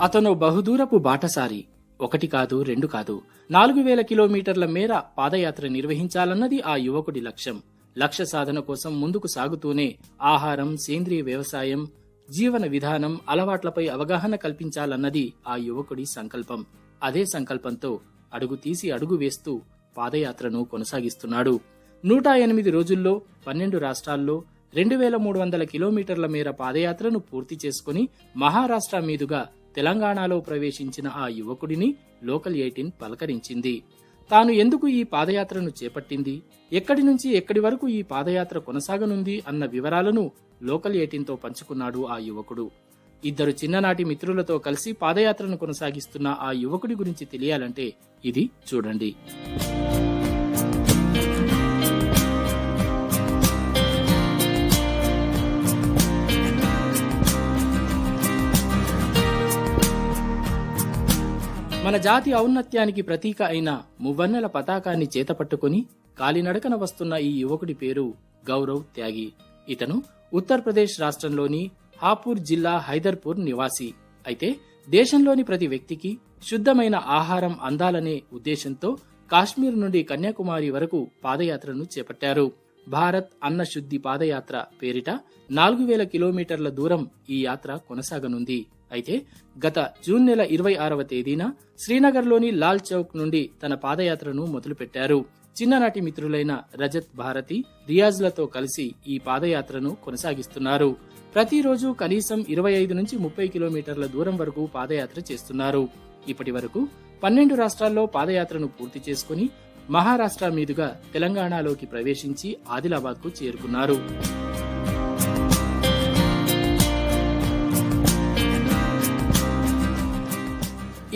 అతను బహుదూరపు బాటసారి. ఒకటి కాదు రెండు కాదు. నాలుగు వేల కిలోమీటర్ల మేర పాదయాత్ర నిర్వహించాలన్నది ఆ యువకుడి లక్ష్యం. లక్ష్య సాధన కోసం ముందుకు సాగుతూనే ఆహారం సేంద్రియ వ్యవసాయం జీవన విధానం అలవాట్లపై అవగాహన కల్పించాలన్నది ఆ యువకుడి సంకల్పం. అదే సంకల్పంతో అడుగు తీసి అడుగు వేస్తూ పాదయాత్రను కొనసాగిస్తున్నాడు. నూట ఎనిమిది రోజుల్లో పన్నెండు రాష్ట్రాల్లో రెండు వేల మూడు వందల కిలోమీటర్ల మేర పాదయాత్రను పూర్తి చేసుకుని మహారాష్ట్ర మీదుగా తెలంగాణలో ప్రవేశించిన ఆ యువకుడిని లోకల్ ఎయిటీన్ పలకరించింది. తాను ఎందుకు ఈ పాదయాత్రను చేపట్టింది? ఎక్కడి నుంచి ఎక్కడి వరకు ఈ పాదయాత్ర కొనసాగనుంది అన్న వివరాలను లోకల్ ఎయిటీన్తో పంచుకున్నాడు ఆ యువకుడు. ఇద్దరు చిన్ననాటి మిత్రులతో కలిసి పాదయాత్రను కొనసాగిస్తున్న ఆ యువకుడి గురించి తెలియాలంటే ఇది చూడండి. మన జాతి ఔన్నత్యానికి ప్రతీక అయిన మువ్వన్నెల పతాకాన్ని చేతపట్టుకుని కాలినడకన వస్తున్న ఈ యువకుడి పేరు గౌరవ్ త్యాగి. ఇతను ఉత్తరప్రదేశ్ రాష్ట్రంలోని హాపూర్ జిల్లా హైదర్పూర్ నివాసి. అయితే దేశంలోని ప్రతి వ్యక్తికి శుద్ధమైన ఆహారం అందాలనే ఉద్దేశంతో కాశ్మీర్ నుండి కన్యాకుమారి వరకు పాదయాత్రను చేపట్టారు. భారత్ అన్న శుద్ధి పాదయాత్ర పేరిట నాలుగు వేల కిలోమీటర్ల దూరం ఈ యాత్ర కొనసాగనుంది. అయితే గత జూన్ నెల ఇరవై ఆరవ తేదీన శ్రీనగర్లోని లాల్ చౌక్ నుండి తన పాదయాత్రను మొదలుపెట్టారు. చిన్ననాటి మిత్రులైన రజత్ భారతి రియాజ్లతో కలిసి ఈ పాదయాత్రను కొనసాగిస్తున్నారు. ప్రతిరోజు కనీసం ఇరవై ఐదు నుంచి ముప్పై కిలోమీటర్ల దూరం వరకు పాదయాత్ర చేస్తున్నారు. ఇప్పటి వరకు పన్నెండు రాష్ట్రాల్లో పాదయాత్రను పూర్తి చేసుకుని మహారాష్ట్ర మీదుగా తెలంగాణలోకి ప్రవేశించి ఆదిలాబాద్కు చేరుకున్నారు.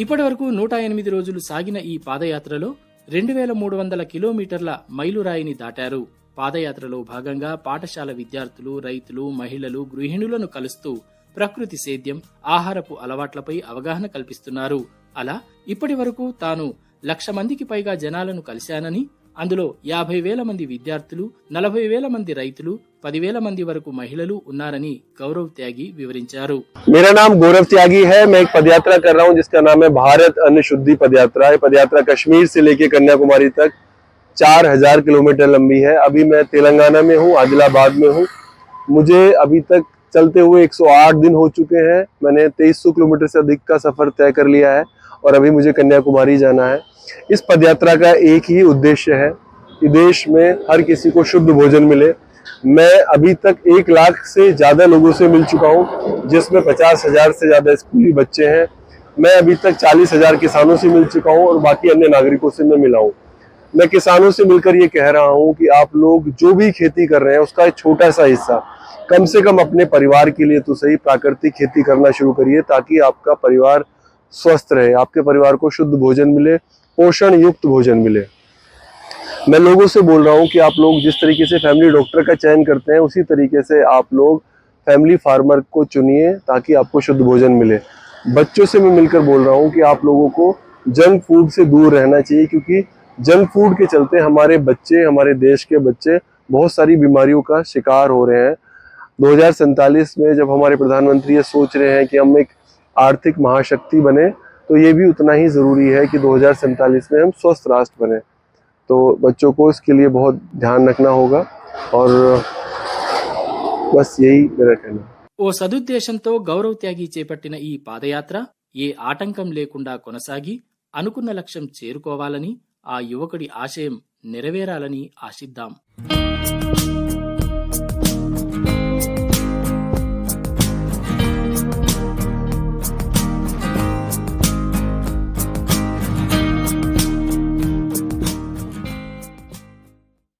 ఇప్పటి వరకు నూట ఎనిమిది రోజులు సాగిన ఈ పాదయాత్రలో రెండు వేల మూడు వందల కిలోమీటర్ల మైలురాయిని దాటారు. పాదయాత్రలో భాగంగా పాఠశాల విద్యార్థులు రైతులు మహిళలు గృహిణులను కలుస్తూ ప్రకృతి సేద్యం ఆహారపు అలవాట్లపై అవగాహన కల్పిస్తున్నారు. అలా ఇప్పటి వరకు తాను లక్ష మందికి పైగా జనాలను కలిశానని అందులో యాభై వేల మంది విద్యార్థులు నలభై వేల మంది రైతులు పదివేల మంది వరకు మహిళలు ఉన్నారని గౌరవ్ త్యాగి వివరించారు मेरा नाम गौरव त्यागी है मैं एक पदयात्रा कर रहा हूँ जिसका नाम है भारत अन्न शुद्धि पदयात्रा है पदयात्रा कश्मीर से लेके कन्याकुमारी तक चार हजार किलोमीटर लंबी है अभी मैं तेलंगाना में हूँ आदिलाबाद में हूँ मुझे अभी तक चलते हुए 108 दिन हो चुके हैं मैंने 2300 किलोमीटर से अधिक का सफर तय कर लिया है और अभी मुझे कन्याकुमारी जाना है इस पदयात्रा का एक ही उद्देश्य है कि देश में हर किसी को शुद्ध भोजन मिले। मैं अभी तक एक लाख से ज़्यादा लोगों से मिल चुका हूँ, जिसमें पचास हज़ार से ज़्यादा स्कूली बच्चे हैं। मैं अभी तक चालीस हज़ार किसानों से मिल चुका हूँ और बाकी अन्य नागरिकों से मैं मिला हूँ। मैं किसानों से मिलकर ये कह रहा हूँ कि आप लोग जो भी खेती कर रहे हैं, उसका एक छोटा सा हिस्सा, कम से कम अपने परिवार के लिए तो सही प्राकृतिक खेती करना शुरू करिए, ताकि आपका परिवार स्वस्थ रहे, आपके परिवार को शुद्ध भोजन मिले पोषण युक्त भोजन मिले। मैं लोगों से बोल रहा हूँ कि आप लोग जिस तरीके से फैमिली डॉक्टर का चयन करते हैं, उसी तरीके से आप लोग फैमिली फार्मर को चुनिए ताकि आपको शुद्ध भोजन मिले। बच्चों से मैं मिलकर बोल रहा हूँ कि आप लोगों को जंक फ़ूड से दूर रहना चाहिए, क्योंकि जंक फ़ूड के चलते हमारे बच्चे, हमारे देश के बच्चे बहुत सारी बीमारियों का शिकार हो रहे हैं। दो में जब हमारे प्रधानमंत्री ये सोच रहे हैं कि हम एक आर्थिक महाशक्ति बने तो ये भी उतना ही ज़रूरी है कि दो में हम स्वस्थ राष्ट्र बने तो बच्चों को इसके लिए बहुत ध्यान रखना होगा और बस यही मेरा कहना है ఓ సదుద్దేశంతో గౌరవ్ త్యాగి చేపట్టిన ఈ పాదయాత్ర ఏ ఆటంకం లేకుండా కొనసాగి అనుకున్న లక్ష్యం చేరుకోవాలని ఆ యువకుడి ఆశయం నెరవేరాలని ఆశిద్దాం